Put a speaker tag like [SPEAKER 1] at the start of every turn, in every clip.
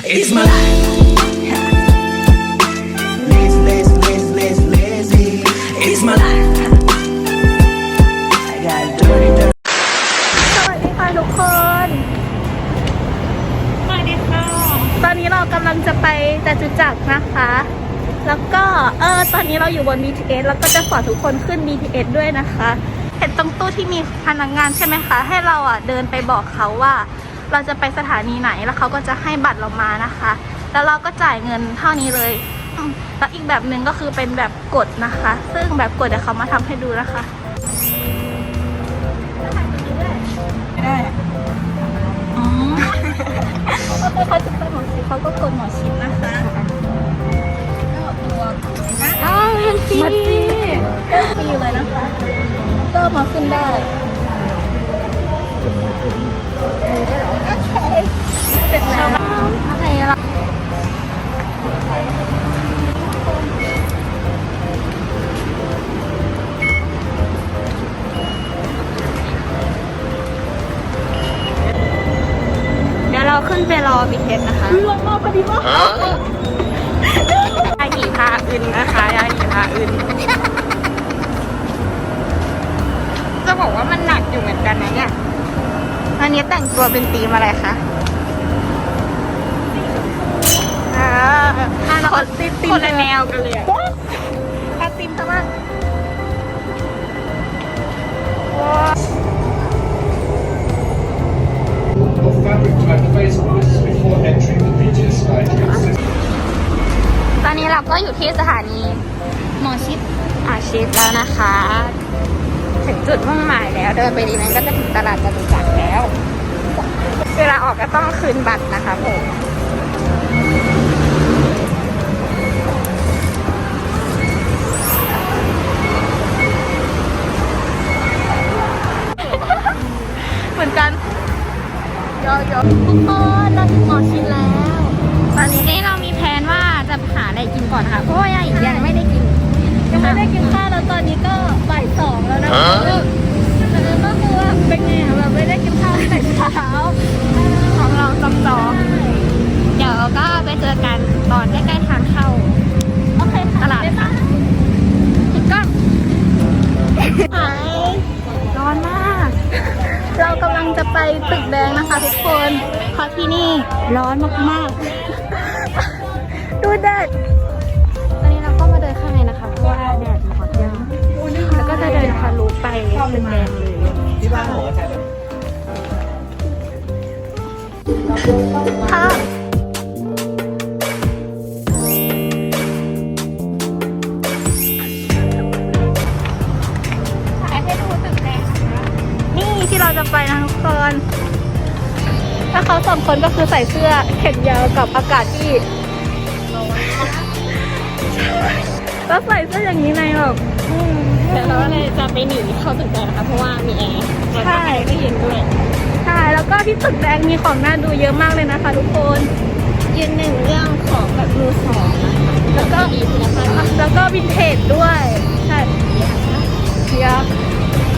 [SPEAKER 1] It's my life. Lazy, lazy, lazy, lazy, lazy. It's my life. I got dirty, dirty.
[SPEAKER 2] สวัสดีค่ะทุกคน
[SPEAKER 3] สวัสดีค่ะ
[SPEAKER 2] ตอนนี้เรากำลังจะไปจตุจักรนะคะ แล้วก็เออตอนนี้เราอยู่บน BTS แล้วก็จะสอนทุกคนขึ้น BTS ด้วยนะคะ เห็นตรงตู้ที่มีพนักงานใช่ไหมคะ ให้เราอะเดินไปบอกเขาว่า เราจะไปสถานีไหนแล้วเขาก็จะให้บัตรเรามานะคะ แล้วเราก็จ่ายเงินเท่านี้เลยอืมแล้วอีกแบบหนึ่งก็คือเป็นแบบกดนะคะ ซึ่งแบบกดเดี๋ยวเขามาทำให้ดูนะคะ
[SPEAKER 3] ไม่ได้
[SPEAKER 2] อ๋อเขาจะไปหมอชิดเขาก็กดหมอชิดนะคะก็ตัว
[SPEAKER 3] อ้าวมันฟรี
[SPEAKER 2] มัดฟรีก็ฟรีเลยนะคะ ก็มาขึ้นได้ เดี๋ยวเราขึ้นไปรอบีเทสนะคะลงมาพอดีมาก
[SPEAKER 3] ยาหยีพาอึนนะคะยาหยีพาอึน จะบอกว่ามันหนักอยู่เหมือนกันนะเนี่ย
[SPEAKER 2] อันนี้แต่งตัวเป็นธีมอะไรคะ
[SPEAKER 3] อ่า
[SPEAKER 2] อ่าเราตีมตีม
[SPEAKER 3] คนละแนวกันเลยอะ
[SPEAKER 2] อะตีมตะวัน
[SPEAKER 4] of fabric
[SPEAKER 3] ตอนนี้เราก็อยู่ที่สถานี
[SPEAKER 2] หมอชิด
[SPEAKER 3] อาชีพแล้วนะคะ ถึงจุดมุ่งหมายแล้ว เดินไปดีนั้นก็จะถึงตลาดจตุจักรแล้ว เวลาออกก็ต้องคืนบัตรนะคะผม
[SPEAKER 2] เหมือนกัน ยอยทุกคนเราถึงหมอชิดแล้ว
[SPEAKER 3] ตอนนี้เรามีแผนว่าจะหาอะไรกินก่อนนะคะเพราะว่ายังยียังไม่ได้กิน
[SPEAKER 2] ยังไม่ได้กินข้าวแล้วตอน มา
[SPEAKER 3] กๆดู
[SPEAKER 2] แดด
[SPEAKER 3] ตอนนี้เราก็มาเดินข้างในนะคะ เพราะว่าแดดร้อนเยอะแล้วก็จะเดินทะลุไปตึกแดงเลย
[SPEAKER 2] ค่ะนี่ที่เราจะไปนะทุกคน ถ้าเขาสองคนก็คือใส่เสื้อแขนยาวกับอากาศที่แล้วใส่เสื้ออย่างนี้ในแบบอืม
[SPEAKER 3] เดี๋ยวเราเลยจะไปหนีเข้าตึกแดงนะคะเพราะว่ามีแอร์แล้วก็แอร์ก็เย็นด้วย
[SPEAKER 2] ใช่แล้วก็ที่ตึกแดงมีของน่าดูเยอะมากเลยนะคะ ทุกคน
[SPEAKER 3] ยืนหนึ่งเรื่องของแบบมือสองนะคะ
[SPEAKER 2] แล้วก็
[SPEAKER 3] ดีคุณภาพ
[SPEAKER 2] แล้วก็วินเทจด้วยใช่เยอะ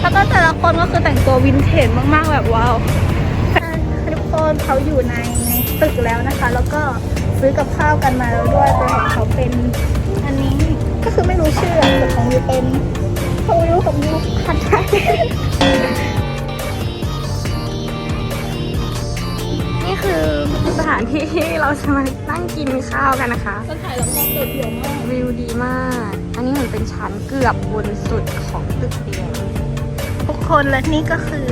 [SPEAKER 2] แล้วก็แต่ละคนก็คือแต่งตัววินเทจมากๆแบบว้าวทุกค นเขาอยู่ในตึกแล้วนะคะ แล้วก็ซื้อกับข้าวกันมาแล้วด้วยแต่ของเขาเป็นอันนี้ก็คือไม่รู้ชื่อแต่ของยูเป็นของยูของยูผัดไทย
[SPEAKER 3] นี่คือสถานที่ที่เราจะมานั่งกินข้าวกันนะคะ
[SPEAKER 2] ก็ถ่ายแล้วก็เกิดเยอะมาก
[SPEAKER 3] วิวดีมาก อันนี้เหมือนเป็นชั้นเกือบบนสุดของตึกเดียว
[SPEAKER 2] ทุกคนและนี่ก็คือ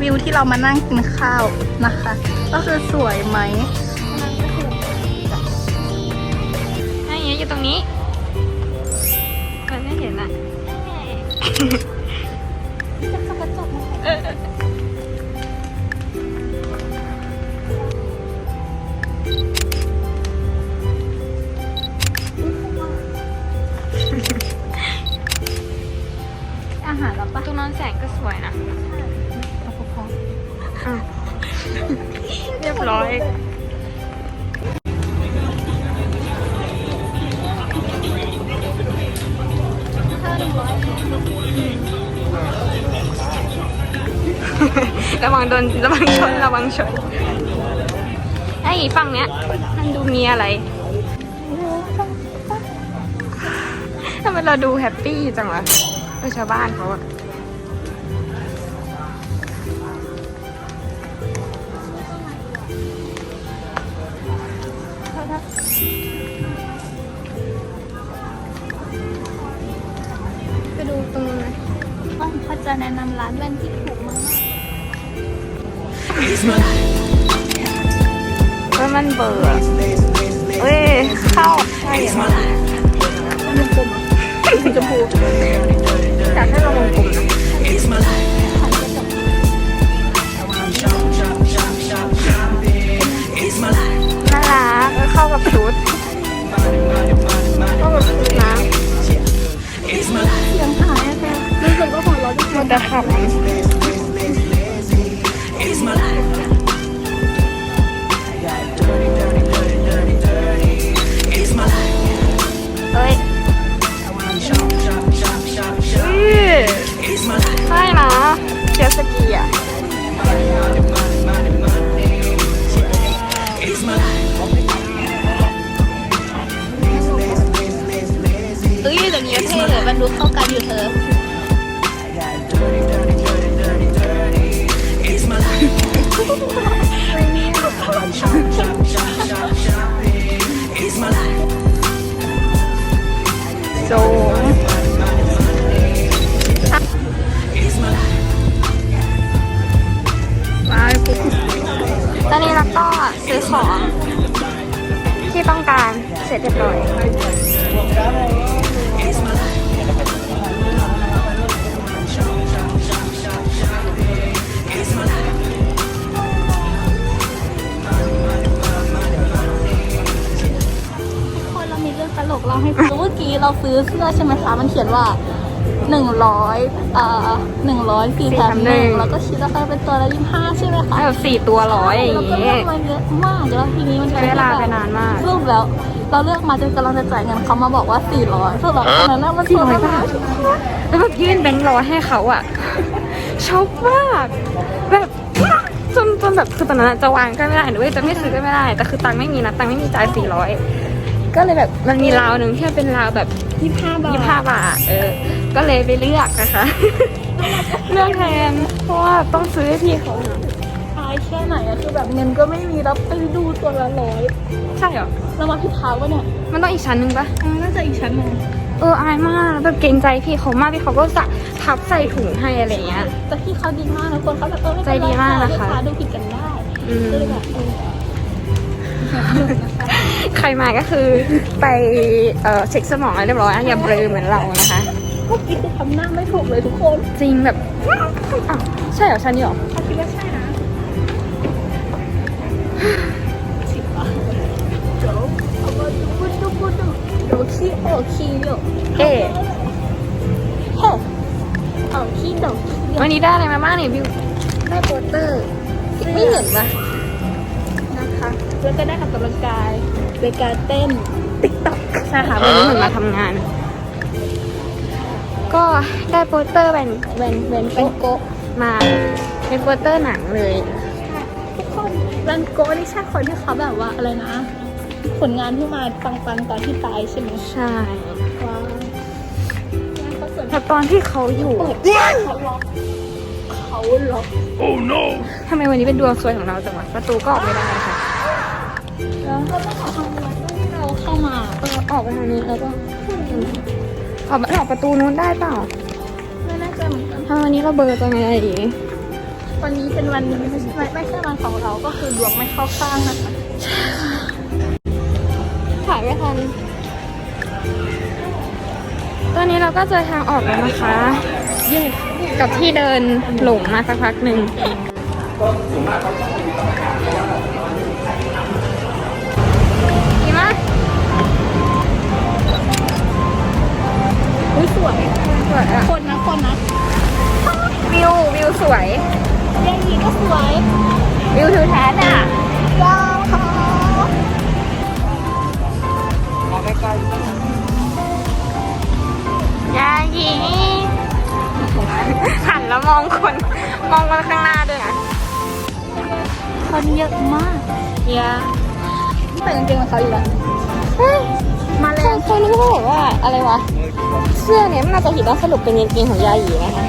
[SPEAKER 2] วิวที่เรามานั่งกินข้าวนะคะ ก็คือสวยไหม
[SPEAKER 3] ถ้าอย่างเงี้ยอยู่ตรงนี้มันไม่เห็นอะ
[SPEAKER 2] อาหารเราปะ
[SPEAKER 3] ตรงนั้นแสงก็สวยนะ รียบร้อย ระวังโดนระวังชนระวังชนไอ้ฝั่งเนี้ย มันดูมีอะไรทำไมเราดูแฮปปี้จังวะเออชาวบ้านเขาอะ ไปดูตรงนู้นไหม
[SPEAKER 2] อ้อมเขาจะแนะนำร้านแว่นที่ถูกมาก
[SPEAKER 3] แล้วมันเบื่อเอ้ยเข้าใช่เหรอสีชมพูอยากให้เราวงกลมนะ กแล้วเข้ากับชุดเข้ากับชุดนะ
[SPEAKER 2] ยังหายแค่รู้สึกว่าหัวเราะจะ
[SPEAKER 3] มันจะขับ
[SPEAKER 2] มันดูเข้ากันอยู่เธอ
[SPEAKER 3] สูงมาปุ๊บตอนนี้เราก็ซื้อของที่ต้องการเสร็จเรียบร้อย
[SPEAKER 2] เรามีเรื่องตลกเราให้ฟังเมื่อกี้เราซื้อเสื้อใช่ไหมคะ มันเขียนว่าหนึ่งร้อยเอ่อหนึ่งร้อยสี่แถมหนึ่งแล้วก็คิดว่าเออเป็นตัวละยี่ห้าใช่ไหมคะ
[SPEAKER 3] แบบสี่ตัวร้อยอย่าง
[SPEAKER 2] เราก็
[SPEAKER 3] งี้
[SPEAKER 2] เลือกมาเยอะมากแล้วทีนี้มัน
[SPEAKER 3] ใช้เวลาไปนานมาก
[SPEAKER 2] สรุปแล้ว เราเลือกมาจนกำลังจะจ่ายเงินเขามาบอกว่าสี่ร้อยสรุปแล้วตอนนั้นนะมัน
[SPEAKER 3] สี่ร้อย
[SPEAKER 2] บา
[SPEAKER 3] บา
[SPEAKER 2] ท
[SPEAKER 3] ทแล้วแบบยื่นแบงค์ร้อยให้เขาอะช็อกมากแบบจนจนแบบคือตอนนั้นอะจะวางก็ไม่ได้หรือว่าจะไม่ซื้อก็ไม่ได้ แต่คือตังค์ไม่มีนะตังค์ไม่มีจ่ายสี่ร้อย ก็เลยแบบมันมีราวหนึ่งที่มันเป็นราวแบบ
[SPEAKER 2] ยี่ห้าบาท
[SPEAKER 3] ยี่ห้าบาทเออ ก็เลยไปเลือกนะคะ เลือกแทนเพราะว่าต้องซื้อให้พี่เขานะ
[SPEAKER 2] อายแค่ไหนอะคือแบบเงินก็ไม่มีแล้วไปดูตัวละร้อย
[SPEAKER 3] ใช่เหรอ
[SPEAKER 2] แล้วมาผิดทางวะเนี่ย
[SPEAKER 3] มันต้องอีกชั้นหนึ่งปะ
[SPEAKER 2] เออน่าจะอีกชั้นหนึ่ง
[SPEAKER 3] เอออายมากแบบเกรงใจพี่เขามากพี่เขาก็สะพับใส่ถุงให้อะไรเงี้ย
[SPEAKER 2] แต่พี่เขาดีมากนะคนเขาแบบเออไม่เป็นไร
[SPEAKER 3] ใจดีมากนะคะ
[SPEAKER 2] ลูค้าดูผิดกันได้
[SPEAKER 3] อืม
[SPEAKER 2] ก็เลยแบบเออ
[SPEAKER 3] ใครมาก็คือไปเอ่อเช็คสมองให้เรียบร้อยนะอย่าเบลอเหมือนเรานะคะ
[SPEAKER 2] เมื่อกี้คือทำหน้าไม่ถูกเลยทุกคน
[SPEAKER 3] จริงแบบอ้าวใช่เหรอชั้นนี้เหรอ
[SPEAKER 2] เขาคิดว่าใช่นะสิบบาทเดี๋ยวเอามาดูดูดูดูเดี๋ยวขี้โอขี้เดี๋ยว
[SPEAKER 3] เอ๊ะ
[SPEAKER 2] เฮ้เอาขี้เดี๋ยวขี้เดี๋ยว
[SPEAKER 3] วันนี้ได้อะไรมาบ้างเนี่ยบิวได้โปสเตอร์ไม่เห็นปะ
[SPEAKER 2] นะคะแล้วก็ได้ออกกำลังกาย โดยการเต้น
[SPEAKER 3] ติ๊กต็อกใช่ค่ะวันนี้เหมือนมาทำงาน ก็ได้โปสเตอร์แวนแวนแวน
[SPEAKER 2] เป็น
[SPEAKER 3] โกะ
[SPEAKER 2] โกะ
[SPEAKER 3] มาเป็นโปสเตอร์หนังเลย
[SPEAKER 2] ทุกคนรันโกะนี่ใช่คนที่เขาแบบว่าอะไรนะ ผลงานที่มาปังๆตอนที่ตายใช่ไหม
[SPEAKER 3] ใช่
[SPEAKER 2] ว้าวงานเขาสวย
[SPEAKER 3] แต่ตอนที่เขาอยู่
[SPEAKER 2] เขาล็อกเขาล็อก
[SPEAKER 3] ทำไมวันนี้เป็นดวงสวยของเราจังวะประตูก็ออกไม่ได้ค่ะ
[SPEAKER 2] แล้วก็ต้องขอทำงานที่เราเข้ามา
[SPEAKER 3] เออออกไปทางนี้แล้วก็ออกมาออกประตูนู้นได้เปล่า
[SPEAKER 2] ไม่แน่ใจเหมือนกัน
[SPEAKER 3] ทำไมวันนี้เราเบลอร์จังไงดี
[SPEAKER 2] วันนี้เป็นวันไม่ใช่ไม่ใช่วันของเราก็คือดวงไม่เข้าข้างนะคะ
[SPEAKER 3] ถ่ายไม่ทันตอนนี้เราก็เจอทางออกแล้วนะคะเย้กับที่เดินหลงมาสักพักหนึ่ง
[SPEAKER 2] อุ้ยสวย
[SPEAKER 3] สวยอะ
[SPEAKER 2] คนนะคนนะ
[SPEAKER 3] วิววิวสวย
[SPEAKER 2] แยงนี้ก็สวย
[SPEAKER 3] วิวทิวทัศน์อะ
[SPEAKER 2] ว้าวค่ะ
[SPEAKER 3] ยาหยีหันแล้วมองคน มองคนข้างหน้าด้วยนะ
[SPEAKER 2] คนเยอะมาก
[SPEAKER 3] เยา
[SPEAKER 2] ใส่กางเกงเหมือนเขาอีกแล้ว
[SPEAKER 3] เฮ้ย
[SPEAKER 2] มาแล้
[SPEAKER 3] ค
[SPEAKER 2] วน
[SPEAKER 3] คนก็บอกว่าอะไรวะ เสื้อเนี่ยมันน่าจะผิดแล้วสรุปเป็นกางเกงของยาหยีนะคะ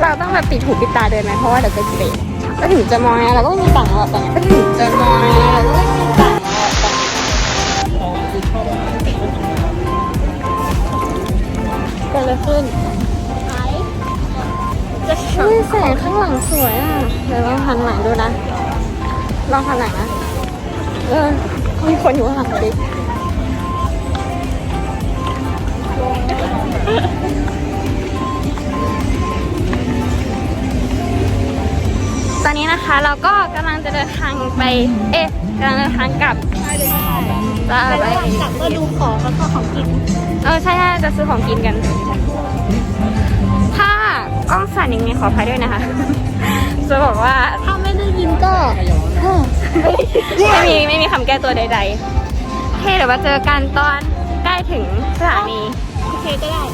[SPEAKER 3] เราต้องแบบปิดหูปิดตาเดินไหมเพราะว่าเดี๋ยวจะเกรงก็ถึงจะมองนะเราก็ไม่มีตังค์แล้วตอนนี้ก็ถึงจะมองนะเราก็ไม่มีตังค์แล้วตอนนี้เกิดอะไรขึ้น
[SPEAKER 2] จะช
[SPEAKER 3] เฮ้ยแสงข้างหลังสวยอะ เดี๋ยวลองหันหลังดูนะ ลองหันหลังนะ เออ มีคนอยู่ข้างหลังดิตอนนี้นะคะเราก็กำลังจะเดินทางไป เอ๊ะกำลังเดินทางกลับจะ
[SPEAKER 2] ใน
[SPEAKER 3] ไประ
[SPEAKER 2] หว่างกลับก็ดูของแล้วก็ของกิน
[SPEAKER 3] เออใช่ใช่จะซื้อของกินกัน ถ้ากล้องสั่นอย่างนี้ขออภัยด้วยนะคะ จะบอกว่า
[SPEAKER 2] ถ้าไม่ได้ยินก็
[SPEAKER 3] ไม่มีไม่มีคำแก้ตัวใดๆโอเคเดี๋ยวมาเจอกันตอนใกล้ถึงสถานี
[SPEAKER 2] โอเคก็ได้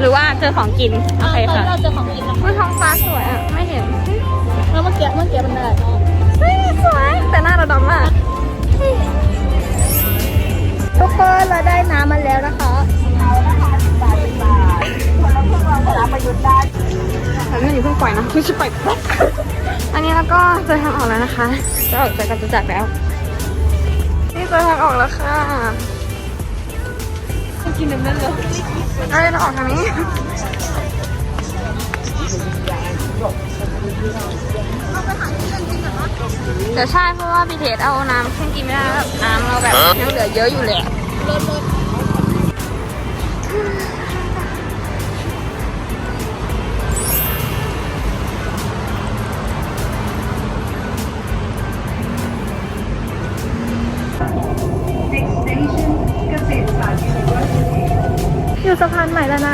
[SPEAKER 3] หรือว่าเจอของกิน โอ
[SPEAKER 2] อ่า
[SPEAKER 3] เค
[SPEAKER 2] ตอน
[SPEAKER 3] ค่ะ
[SPEAKER 2] ที่เราเจอของกินแล้ว
[SPEAKER 3] อุ๊ยท้องฟ้าสวยอะ ไม่เห็น
[SPEAKER 2] เมื่อกี้เมื่อกี้มันได้
[SPEAKER 3] เฮ้ยสวย แต่หน้าเราดำมาก
[SPEAKER 2] ทุกคนเราได้น้ำมาแล้วนะคะ
[SPEAKER 3] แต่ไม่อยู่เพิ่งปล่อยนะไม่ใช่ปล่อยแป๊กอันนี้แล้ว ก็เจอทางออกแล้วนะคะ จะออกจากกันจะจากแล้ว นี่เจอทางออกแล้วค่ะกินน้ำนั่นเลยเอ้ยเราออกทางนี้เดี๋ยวใช่เพราะว่าบีเทสเอาน้ำเครื่องกินไม่ได้แล้วแบบน้ำเราแบบยังเหลือเยอะอยู่เลยอะ
[SPEAKER 2] อยู่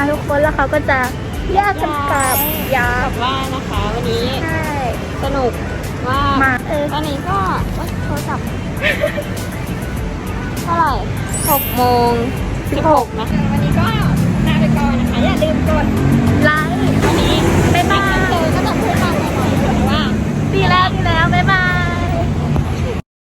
[SPEAKER 2] นทุกคนแล้วเขาก็จะแยกกันกลับยา
[SPEAKER 3] กลับบ้านะคะ วันนี้สนุกมากา
[SPEAKER 2] เออ
[SPEAKER 3] ตอนนี้ก็โทรศัพท์เท่าไหร่6โมง16บหกนะวันนี้ก็ลาไปก่อนนะคะ อย่าลืมกด
[SPEAKER 2] ไลค์
[SPEAKER 3] วันนี้
[SPEAKER 2] บ๊ายายเจอก
[SPEAKER 3] ็จะพูดตาหน่อยว่า
[SPEAKER 2] ดีแล้วดีแล้วบ๊ายบาย